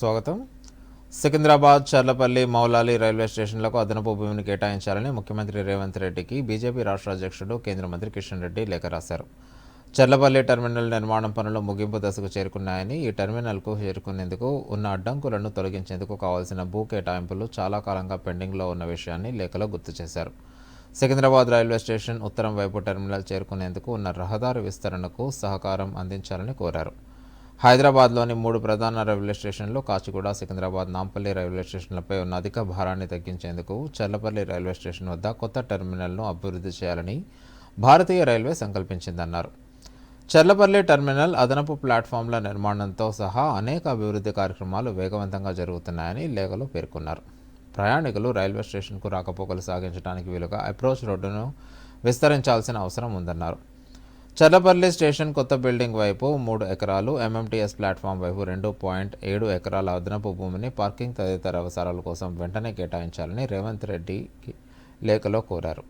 స్వాగతం. సికింద్రాబాద్ చర్లపల్లి మౌలాలి రైల్వే స్టేషన్లకు అదనపు భూమిని కేటాయించాలని ముఖ్యమంత్రి రేవంత్ రెడ్డికి బీజేపీ రాష్ట్ర అధ్యక్షుడు కేంద్ర మంత్రి కిషన్ రెడ్డి లేఖ రాశారు. చర్లపల్లి టెర్మినల్ నిర్మాణం పనులు ముగింపు దశకు చేరుకున్నాయని ఈ టెర్మినల్కు చేరుకునేందుకు ఉన్న అడ్డంకులను తొలగించేందుకు కావాల్సిన భూ కేటాయింపులు చాలా కాలంగా పెండింగ్లో ఉన్న విషయాన్ని లేఖలో గుర్తు చేశారు. సికింద్రాబాద్ రైల్వే స్టేషన్ ఉత్తరం వైపు టెర్మినల్ చేరుకునేందుకు ఉన్న రహదారి విస్తరణకు సహకారం అందించాలని కోరారు. హైదరాబాద్లోని మూడు ప్రధాన railway stations Kacheguda Secunderabad Nampally railway స్టేషన్లపై ఉన్న అధిక భారాన్ని తగ్గించేందుకు చల్లపల్లి రైల్వే స్టేషన్ వద్ద కొత్త టెర్మినల్ను అభివృద్ధి చేయాలని భారతీయ రైల్వే సంకల్పించిందన్నారు. చర్లపల్లి టెర్మినల్ అదనపు ప్లాట్ఫామ్ల నిర్మాణంతో సహా అనేక అభివృద్ధి కార్యక్రమాలు వేగవంతంగా జరుగుతున్నాయని లేఖలో పేర్కొన్నారు. ప్రయాణికులు రైల్వే స్టేషన్కు రాకపోకలు సాగించడానికి వీలుగా అప్రోచ్ రోడ్డును విస్తరించాల్సిన అవసరం ఉందన్నారు. చల్లపల్లి స్టేషన్ కొత్త బిల్డింగ్ వైపు మూడు ఎకరాలు ఎంఎంటీఎస్ ప్లాట్ఫామ్ వైపు రెండు పాయింట్ ఏడు ఎకరాల అదనపు భూమిని పార్కింగ్ తదితర అవసరాల కోసం వెంటనే కేటాయించాలని రేవంత్ రెడ్డికి లేఖలో కోరారు.